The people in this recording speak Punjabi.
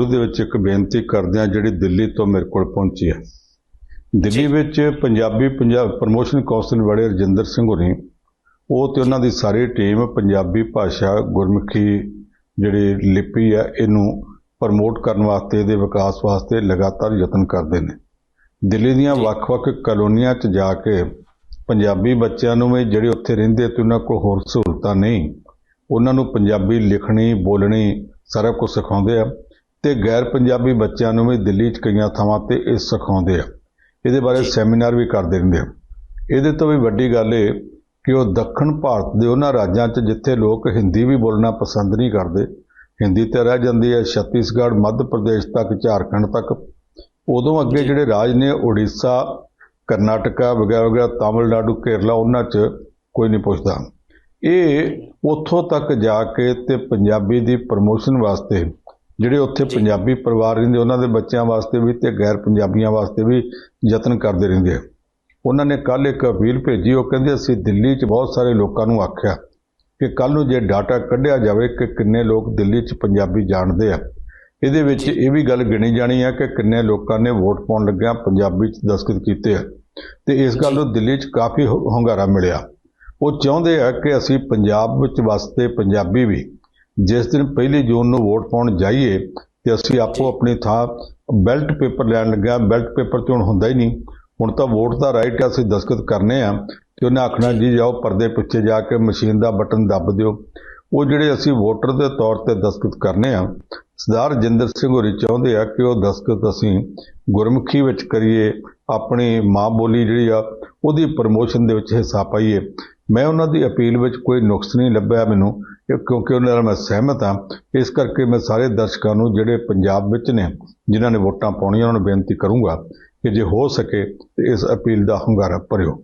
ਉਹਦੇ ਵਿੱਚ ਇੱਕ ਬੇਨਤੀ ਕਰਦੇ ਆ ਜਿਹੜੀ ਦਿੱਲੀ ਤੋਂ ਮੇਰੇ ਕੋਲ ਪਹੁੰਚੀ ਹੈ। ਦਿੱਲੀ ਵਿੱਚ ਪੰਜਾਬੀ ਪੰਜਾਬ ਪ੍ਰਮੋਸ਼ਨ ਕੌਂਸਲ ਵਾਲੇ ਰਜਿੰਦਰ ਸਿੰਘ ਹੋਣੀ ਉਹ ਤੇ ਉਹਨਾਂ ਦੀ ਸਾਰੀ ਟੀਮ ਪੰਜਾਬੀ ਭਾਸ਼ਾ ਗੁਰਮੁਖੀ ਜਿਹੜੀ ਲਿਪੀ ਹੈ ਇਹਨੂੰ ਪ੍ਰਮੋਟ ਕਰਨ ਵਾਸਤੇ ਇਹਦੇ ਵਿਕਾਸ ਵਾਸਤੇ ਲਗਾਤਾਰ ਯਤਨ ਕਰਦੇ ਨੇ। ਦਿੱਲੀ ਦੀਆਂ ਵੱਖ-ਵੱਖ ਕਲੋਨੀਆਂ 'ਚ ਜਾ ਕੇ ਪੰਜਾਬੀ ਬੱਚਿਆਂ ਨੂੰ ਵੀ ਜਿਹੜੇ ਉੱਥੇ ਰਹਿੰਦੇ ਤੇ ਉਹਨਾਂ ਕੋਲ ਹੋਰ ਸਹੂਲਤਾਂ ਨਹੀਂ ਉਹਨਾਂ ਨੂੰ ਪੰਜਾਬੀ ਲਿਖਣੀ ਬੋਲਣੀ ਸਾਰਾ ਕੁਝ ਸਿਖਾਉਂਦੇ ਆ। ਤੇ ਗੈਰ ਪੰਜਾਬੀ ਬੱਚਿਆਂ ਨੂੰ ਵੀ ਦਿੱਲੀ 'ਚ ਕਈਆਂ ਥਾਵਾਂ ਤੇ ਇਹ ਸਿਖਾਉਂਦੇ ਆ। ਇਹਦੇ ਬਾਰੇ ਸੈਮੀਨਾਰ ਵੀ ਕਰਦੇ ਰਹਿੰਦੇ ਆ। ਇਹਦੇ ਤੋਂ ਵੀ ਵੱਡੀ ਗੱਲ ਇਹ ਕਿ ਉਹ ਦੱਖਣ ਭਾਰਤ ਦੇ ਉਹਨਾਂ ਰਾਜਾਂ 'ਚ ਜਿੱਥੇ ਲੋਕ ਹਿੰਦੀ ਵੀ ਬੋਲਣਾ ਪਸੰਦ ਨਹੀਂ ਕਰਦੇ ਹਿੰਦੀ ਤੇ ਰਹਿ ਜਾਂਦੀ ਹੈ ਛੱਤੀਸਗੜ੍ਹ ਮੱਧ ਪ੍ਰਦੇਸ਼ ਤੱਕ ਝਾਰਖੰਡ ਤੱਕ। ਉਦੋਂ ਅੱਗੇ ਜਿਹੜੇ ਰਾਜ ਨੇ ਉੜੀਸਾ ਕਰਨਾਟਕਾ ਵਗੈਰਾ ਵਗੈਰਾ ਤਾਮਿਲਨਾਡੂ ਕੇਰਲਾ ਉਹਨਾਂ 'ਚ ਕੋਈ ਨਹੀਂ ਪੁੱਛਦਾ। ਇਹ ਉੱਥੋਂ ਤੱਕ ਜਾ ਕੇ ਤੇ ਪੰਜਾਬੀ ਦੀ ਪ੍ਰਮੋਸ਼ਨ ਵਾਸਤੇ ਜਿਹੜੇ ਉੱਥੇ ਪੰਜਾਬੀ ਪਰਿਵਾਰ ਰਹਿੰਦੇ ਉਹਨਾਂ ਦੇ ਬੱਚਿਆਂ ਵਾਸਤੇ ਵੀ ਤੇ ਗੈਰ ਪੰਜਾਬੀਆਂ ਵਾਸਤੇ ਵੀ ਯਤਨ ਕਰਦੇ ਰਹਿੰਦੇ ਆ। ਉਹਨਾਂ ਨੇ ਕੱਲ ਇੱਕ ਅਪੀਲ ਭੇਜੀ ਉਹ ਕਹਿੰਦੇ ਅਸੀਂ ਦਿੱਲੀ 'ਚ ਬਹੁਤ ਸਾਰੇ ਲੋਕਾਂ ਨੂੰ ਆਖਿਆ ਕਿ ਕੱਲ ਨੂੰ ਜੇ ਡਾਟਾ ਕੱਢਿਆ ਜਾਵੇ ਕਿ ਕਿੰਨੇ ਲੋਕ ਦਿੱਲੀ 'ਚ ਪੰਜਾਬੀ ਜਾਣਦੇ ਆ। ਇਹਦੇ ਵਿੱਚ ਇਹ ਵੀ ਗੱਲ ਗਿਣੀ ਜਾਣੀ ਹੈ ਕਿ ਕਿੰਨੇ ਲੋਕਾਂ ਨੇ ਵੋਟ ਪਾਉਣ ਲੱਗਿਆ ਪੰਜਾਬੀ 'ਚ ਦਸਤਖਤ ਕੀਤੇ ਆ। ਤੇ ਇਸ ਗੱਲ ਨੂੰ ਦਿੱਲੀ 'ਚ ਕਾਫੀ ਹੁੰਗਾਰਾ ਮਿਲਿਆ। ਉਹ ਚਾਹੁੰਦੇ ਆ ਕਿ ਅਸੀਂ ਪੰਜਾਬ ਵਿੱਚ ਵਸਦੇ ਪੰਜਾਬੀ ਵੀ ਜਿਸ ਦਿਨ ਪਹਿਲੀ ਜੂਨ ਨੂੰ ਵੋਟ ਪਾਉਣ ਜਾਈਏ ਤੇ ਅਸੀਂ ਆਪੋ ਆਪਣੀ ਥਾਂ ਬੈਲਟ ਪੇਪਰ ਲੈਣ ਲੱਗਿਆ। ਬੈਲਟ ਪੇਪਰ ਤੇ ਹੁਣ ਹੁੰਦਾ ਹੀ ਨਹੀਂ। ਹੁਣ ਤਾਂ ਵੋਟ ਦਾ ਰਾਈਟ ਆ ਅਸੀਂ ਦਸਤਖਤ ਕਰਨੇ ਆ ਤੇ ਉਹਨੇ ਆਖਣਾ ਜੀ। ਜਾਓ ਪਰਦੇ ਪਿੱਛੇ ਜਾ ਕੇ ਮਸ਼ੀਨ ਦਾ ਬਟਨ ਦੱਬ ਦਿਓ। ਉਹ ਜਿਹੜੇ ਅਸੀਂ ਵੋਟਰ ਦੇ ਤੌਰ ਤੇ ਦਸਤਖਤ ਕਰਨੇ ਆ ਸਰਦਾਰ ਰਜਿੰਦਰ ਸਿੰਘ ਹੋਰੀ ਚਾਹੁੰਦੇ ਆ ਕਿ ਉਹ ਦਸਤਖਤ ਅਸੀਂ ਗੁਰਮੁਖੀ ਵਿੱਚ ਕਰੀਏ ਆਪਣੀ ਮਾਂ ਬੋਲੀ ਜਿਹੜੀ ਆ ਉਹਦੀ ਪ੍ਰਮੋਸ਼ਨ ਦੇ ਵਿੱਚ ਹਿੱਸਾ ਪਾਈਏ। ਮੈਂ ਉਹਨਾਂ ਦੀ ਅਪੀਲ ਵਿੱਚ ਕੋਈ ਨੁਕਸ ਨਹੀਂ ਲੱਭਿਆ ਮੈਨੂੰ ਕਿਉਂਕਿ ਉਹਨਾਂ ਨਾਲ ਮੈਂ ਸਹਿਮਤ ਹਾਂ। ਇਸ ਕਰਕੇ ਮੈਂ ਸਾਰੇ ਦਰਸ਼ਕਾਂ ਨੂੰ, ਜਿਹੜੇ ਪੰਜਾਬ ਵਿੱਚ ਨੇ, ਜਿਨ੍ਹਾਂ ਨੇ ਵੋਟਾਂ ਪਾਉਣੀਆਂ, ਉਹਨਾਂ ਨੂੰ ਬੇਨਤੀ ਕਰੂੰਗਾ ਕਿ ਜੇ ਹੋ ਸਕੇ, ਤੇ ਇਸ ਅਪੀਲ ਦਾ ਹੁੰਗਾਰਾ ਭਰਿਓ।